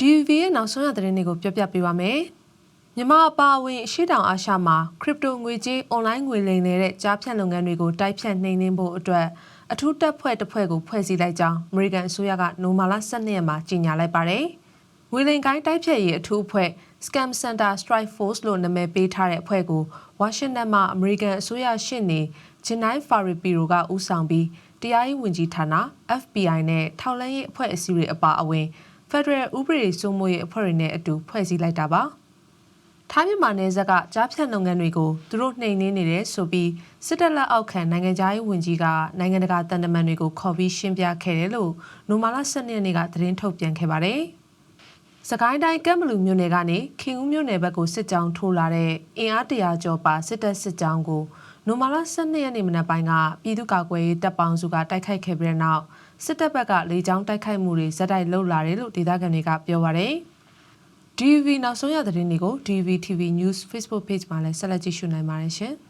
DUV ရဲ့နောက်ဆုံးရသတင်းတွေကိုပြောပြပေးပါမယ်။မြန်မာအပါအဝင်အရှေ့တောင်အာရှမှာခရစ်ပတိုငွေကြေးအွန်လိုင်းငွေလိမ်နေတဲ့ကြားဖြတ်လုပ်ငန်းတွေကိုတိုက်ဖြတ်နှိမ်နင်းဖို့အတွက်အထူးတပ်ဖွဲ့တစ်ဖွဲ့ကိုဖွဲ့စည်းလိုက်ကြောင်းအမေရိကန်အစိုးရကနိုမာလာ12ရက်မှာကြေညာလိုက်ပါတယ်။ငွေလိမ်ကိုင်းတိုက်ဖြတ်ရေးအထူးအဖွဲ့ Scam Center Strike Force လို့နာမည်ပေးထားတဲ့အဖွဲ့ကိုဝါရှင်တန်မှာအမေရိကန်အစိုးရရှေ့နေဂျင်နိုင်ဖာရီပီရိုကဦးဆောင်ပြီးတရားရေးဝန်ကြီးဌာန FBI နဲ့ထောက်လှမ်းရေးအဖွဲ့အစည်းတွေအပါအဝင် Federal ဥပဒေစိုးမိုးရေးအဖွဲ့တွေနဲ့အတူဖွဲ့စည်းလိုက်တာပါ။ထိုင်းမြန်မာနယ်စပ်ကကြားဖြတ်လုပ်ငန်းတွေကိုသူတို့နှိမ်နင်းနေတယ်ဆိုပြီးစစ်တပ်လက်အောက်ခံနိုင်ငံသားရေးဝန်ကြီးကနိုင်ငံတကာတန်တမန်တွေကိုခေါ်ပြီးရှင်းပြခဲ့တယ်လို့နိုမာလာ12ရက်နေ့ကသတင်းထုတ်ပြန်ခဲ့ပါတယ်။စကိုင်းတိုင်းကမ်ဘလူမြို့နယ်ကနေခင်ဦးမြို့နယ်ဘက်ကိုစစ်ကြောင်းထိုးလာတဲ့အင်အားတရာကျော်ပါစစ်တပ်စစ်ကြောင်းကို နိုမာလာ12ရက်နေ့မနက်ပိုင်းကပြည်သူ့ကာကွယ်ရေးတပ်ပေါင်းစုကတိုက်ခိုက်ခဲ့ပြီးတဲ့နောက်စစ်တပ်ဘက်ကလေကြောင်းတိုက်ခိုက်မှုတွေဇက်တိုက်လှုပ်လာတယ်လို့ဒေသခံတွေကပြောပါတယ်။ DV နောက်ဆုံးရသတင်းတွေကို DV TV News Facebook Page မှာလည်းဆက်လက်ကြည့်ရှုနိုင်ပါတယ်ရှင်။